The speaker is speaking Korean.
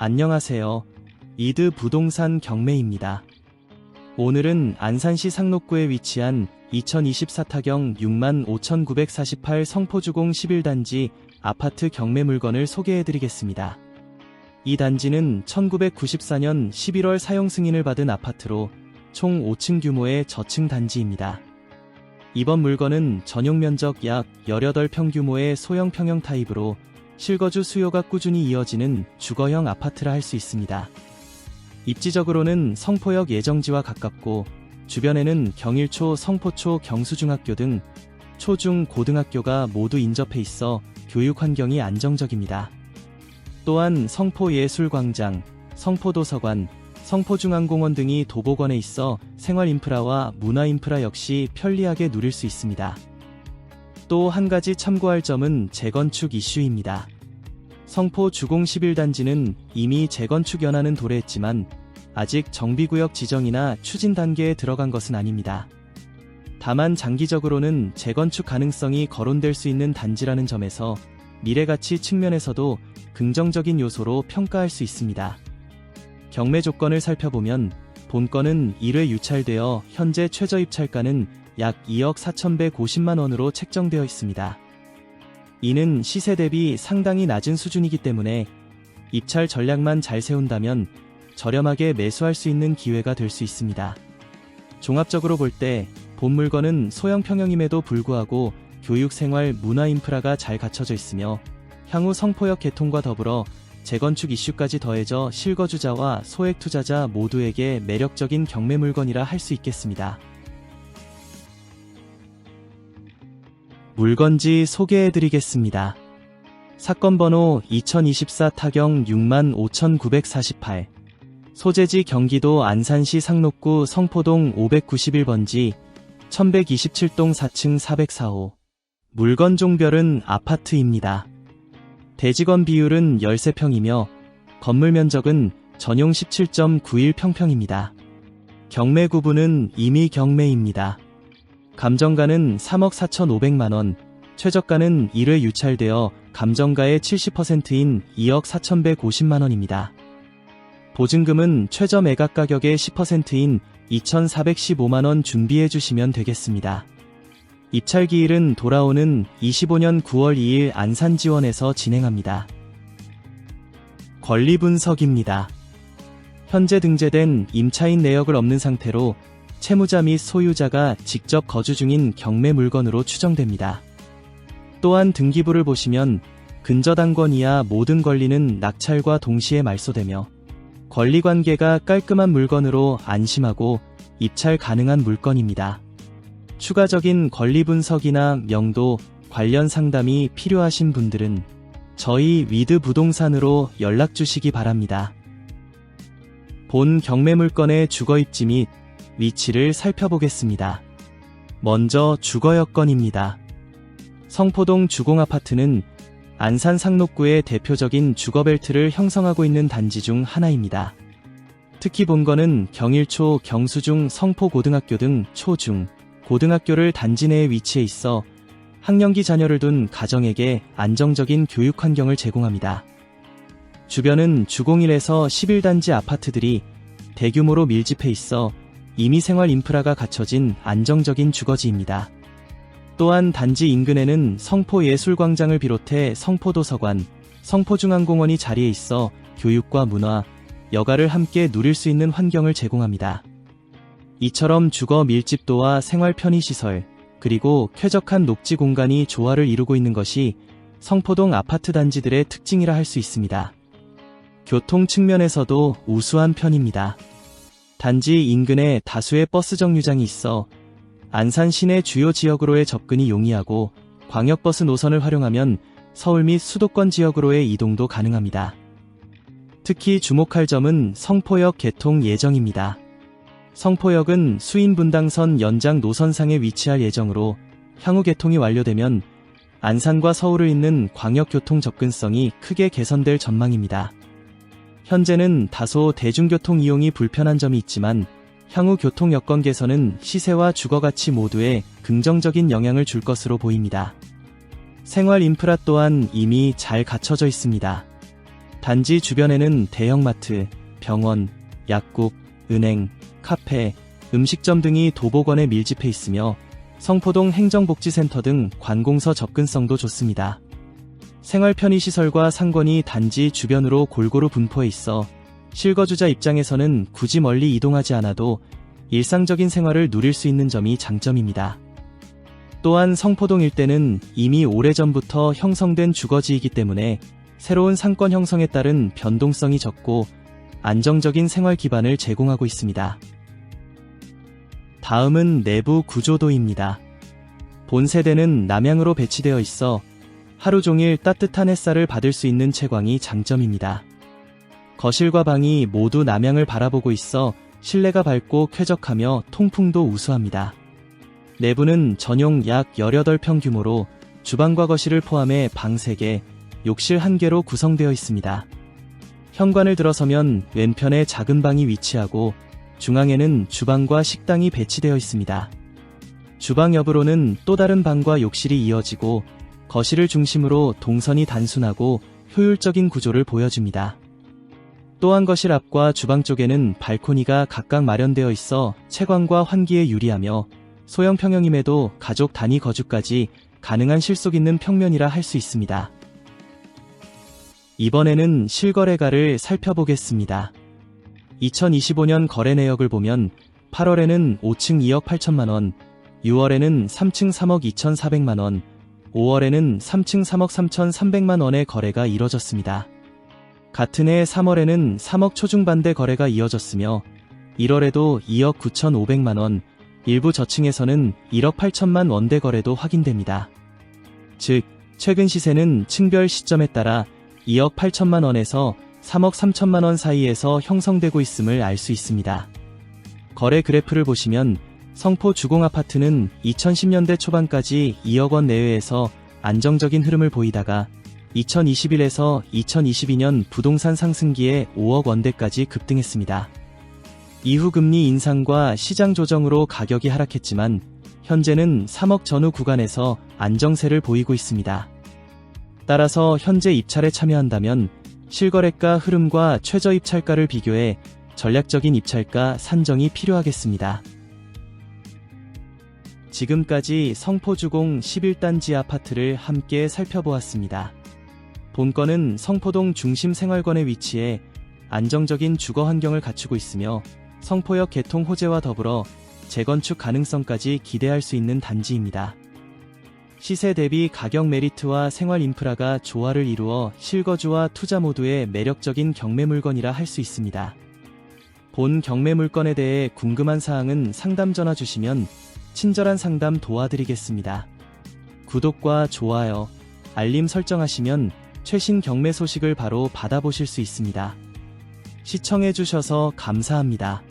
안녕하세요. 이드 부동산 경매입니다. 오늘은 안산시 상록구에 위치한 2024 타경 65,948 성포주공 11단지 아파트 경매 물건을 소개해드리겠습니다. 이 단지는 1994년 11월 사용 승인을 받은 아파트로 총 5층 규모의 저층 단지입니다. 이번 물건은 전용 면적 약 18평 규모의 소형 평형 타입으로 실거주 수요가 꾸준히 이어지는 주거형 아파트라 할 수 있습니다. 입지적으로는 성포역 예정지와 가깝고 주변에는 경일초, 성포초, 경수중학교 등 초중 고등학교가 모두 인접해 있어 교육 환경이 안정적입니다. 또한 성포예술광장, 성포도서관, 성포중앙공원 등이 도보권에 있어 생활 인프라와 문화 인프라 역시 편리하게 누릴 수 있습니다. 또 한 가지 참고할 점은 재건축 이슈입니다. 성포 주공 11단지는 이미 재건축 연한은 도래했지만 아직 정비구역 지정이나 추진 단계에 들어간 것은 아닙니다. 다만 장기적으로는 재건축 가능성이 거론될 수 있는 단지라는 점에서 미래가치 측면에서도 긍정적인 요소로 평가할 수 있습니다. 경매 조건을 살펴보면 본건은 1회 유찰되어 현재 최저 입찰가는 약 2억 4,150만 원으로 책정되어 있습니다. 이는 시세 대비 상당히 낮은 수준이기 때문에 입찰 전략만 잘 세운다면 저렴하게 매수할 수 있는 기회가 될 수 있습니다. 종합적으로 볼 때 본 물건은 소형 평형임에도 불구하고 교육 생활 문화 인프라가 잘 갖춰져 있으며 향후 성포역 개통과 더불어 재건축 이슈까지 더해져 실거주자와 소액 투자자 모두에게 매력적인 경매 물건이라 할 수 있겠습니다. 물건지 소개해드리겠습니다. 사건 번호 2024 타경 65,948 소재지 경기도 안산시 상록구 성포동 591번지 1127동 4층 404호 물건 종별은 아파트입니다. 대지건 비율은 13평이며 건물 면적은 전용 17.91평평입니다. 경매 구분은 임의 경매입니다. 감정가는 3억 4,500만 원, 최저가는 1회 유찰되어 감정가의 70%인 2억 4,150만 원입니다. 보증금은 최저 매각 가격의 10%인 2,415만 원 준비해 주시면 되겠습니다. 입찰 기일은 돌아오는 25년 9월 2일 안산지원에서 진행합니다. 권리 분석입니다. 현재 등재된 임차인 내역을 없는 상태로 채무자 및 소유자가 직접 거주 중인 경매 물건으로 추정됩니다. 또한 등기부를 보시면 근저당권 이하 모든 권리는 낙찰과 동시에 말소되며 권리 관계가 깔끔한 물건으로 안심하고 입찰 가능한 물건입니다. 추가적인 권리 분석이나 명도, 관련 상담이 필요하신 분들은 저희 위드 부동산으로 연락 주시기 바랍니다. 본 경매 물건의 주거 입지 및 위치를 살펴보겠습니다. 먼저 주거 여건입니다. 성포동 주공아파트는 안산 상록구의 대표적인 주거벨트를 형성하고 있는 단지 중 하나입니다. 특히 본건은 경일초, 경수중, 성포고등학교 등 초중, 고등학교를 단지 내에 위치해 있어 학령기 자녀를 둔 가정에게 안정적인 교육 환경을 제공합니다. 주변은 주공일에서 11단지 아파트들이 대규모로 밀집해 있어 이미 생활 인프라가 갖춰진 안정적인 주거지입니다. 또한 단지 인근에는 성포예술광장을 비롯해 성포도서관, 성포중앙공원이 자리에 있어 교육과 문화, 여가를 함께 누릴 수 있는 환경을 제공합니다. 이처럼 주거 밀집도와 생활 편의시설, 그리고 쾌적한 녹지 공간이 조화를 이루고 있는 것이 성포동 아파트 단지들의 특징이라 할 수 있습니다. 교통 측면에서도 우수한 편입니다. 단지 인근에 다수의 버스 정류장이 있어 안산 시내 주요 지역으로의 접근이 용이하고 광역버스 노선을 활용하면 서울 및 수도권 지역으로의 이동도 가능합니다. 특히 주목할 점은 성포역 개통 예정입니다. 성포역은 수인분당선 연장 노선상에 위치할 예정으로 향후 개통이 완료되면 안산과 서울을 잇는 광역교통 접근성이 크게 개선될 전망입니다. 현재는 다소 대중교통 이용이 불편한 점이 있지만 향후 교통 여건 개선은 시세와 주거 가치 모두에 긍정적인 영향을 줄 것으로 보입니다. 생활 인프라 또한 이미 잘 갖춰져 있습니다. 단지 주변에는 대형마트, 병원, 약국, 은행, 카페, 음식점 등이 도보권에 밀집해 있으며 성포동 행정복지센터 등 관공서 접근성도 좋습니다. 생활 편의시설과 상권이 단지 주변으로 골고루 분포해 있어 실거주자 입장에서는 굳이 멀리 이동하지 않아도 일상적인 생활을 누릴 수 있는 점이 장점입니다. 또한 성포동 일대는 이미 오래전부터 형성된 주거지이기 때문에 새로운 상권 형성에 따른 변동성이 적고 안정적인 생활 기반을 제공하고 있습니다. 다음은 내부 구조도입니다. 본 세대는 남향으로 배치되어 있어 하루 종일 따뜻한 햇살을 받을 수 있는 채광이 장점입니다. 거실과 방이 모두 남향을 바라보고 있어 실내가 밝고 쾌적하며 통풍도 우수합니다. 내부는 전용 약 18평 규모로 주방과 거실을 포함해 방 3개, 욕실 1개로 구성되어 있습니다. 현관을 들어서면 왼편에 작은 방이 위치하고 중앙에는 주방과 식당이 배치되어 있습니다. 주방 옆으로는 또 다른 방과 욕실이 이어지고 거실을 중심으로 동선이 단순하고 효율적인 구조를 보여줍니다. 또한 거실 앞과 주방 쪽에는 발코니가 각각 마련되어 있어 채광과 환기에 유리하며 소형 평형임에도 가족 단위 거주까지 가능한 실속 있는 평면이라 할 수 있습니다. 이번에는 실거래가를 살펴보겠습니다. 2025년 거래 내역을 보면 8월에는 5층 2억 8천만 원, 6월에는 3층 3억 2천 4백만 원, 5월에는 3층 3억 3천 3백만 원의 거래가 이뤄졌습니다. 같은 해 3월에는 3억 초중반대 거래가 이어졌으며 1월에도 2억 9천5백만 원, 일부 저층에서는 1억 8천만 원대 거래도 확인됩니다. 즉, 최근 시세는 층별 시점에 따라 2억 8천만 원에서 3억 3천만 원 사이에서 형성되고 있음을 알 수 있습니다. 거래 그래프를 보시면 성포 주공 아파트는 2010년대 초반까지 2억 원 내외에서 안정적인 흐름을 보이다가 2021에서 2022년 부동산 상승기에 5억 원대까지 급등했습니다. 이후 금리 인상과 시장 조정으로 가격이 하락했지만 현재는 3억 전후 구간에서 안정세를 보이고 있습니다. 따라서 현재 입찰에 참여한다면 실거래가 흐름과 최저 입찰가를 비교해 전략적인 입찰가 산정이 필요하겠습니다. 지금까지 성포주공 11단지 아파트를 함께 살펴보았습니다. 본건은 성포동 중심 생활권에 위치해 안정적인 주거 환경을 갖추고 있으며 성포역 개통 호재와 더불어 재건축 가능성까지 기대할 수 있는 단지입니다. 시세 대비 가격 메리트와 생활 인프라가 조화를 이루어 실거주와 투자 모두의 매력적인 경매 물건이라 할 수 있습니다. 본 경매 물건에 대해 궁금한 사항은 상담 전화 주시면 친절한 상담 도와드리겠습니다. 구독과 좋아요, 알림 설정하시면 최신 경매 소식을 바로 받아보실 수 있습니다. 시청해주셔서 감사합니다.